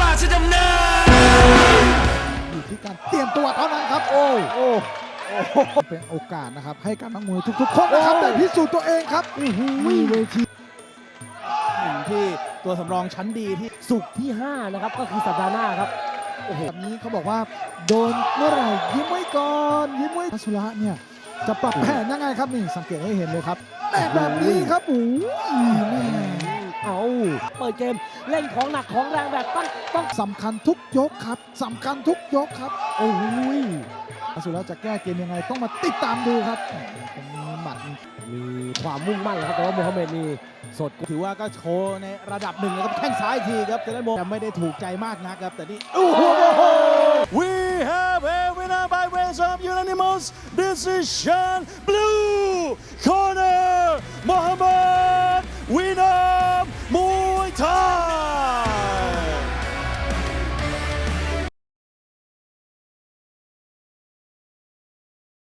ราชดำเนินอยู่ที่การเตรียมตัวเท่านั้นครับ โอ้โอ้เป็นโอกาสนะครับ ให้กับนักมวยทุกๆคนนะครับได้พิสูจน์ตัวเองครับมีเวทีหนึ่งที่ตัวสำรองชั้นดีที่สุกร์ที่ 5 นะครับ ก็คือสัปดาห์หน้าครับโอ้โหแบบนี้เขาบอกว่า โดนเมื่อไหร่ยิ้มไว้ก่อนยิ้มไว้พัสุระเนี่ยจะปรับแผนยังไงครับนี่สังเกตให้เห็นเลยครับแต่แบบนี้ครับโอ้ยแม่เอาเปิดเกม เล่นของหนักของแรงแบบต้องต้องสำคัญทุกยกครับสำคัญทุกยกครับ โอ้ยพัสุระจะแก้เกมยังไงต้องมาติดตามดูครับตรงนี้หมัดมีความมุ่งมั่นนะครับแต่ว่าโมฮัมเหม็ดนี่สดถือว่าก็โชว์ในระดับหนึ่งแล้วก็แข้งซ้ายอีกทีครับแต่นั้นโมแต่ไม่ได้ถูกใจมากนักครับ แต่นี่ We have a winner by ways of unanimous decision. Blue 파이터!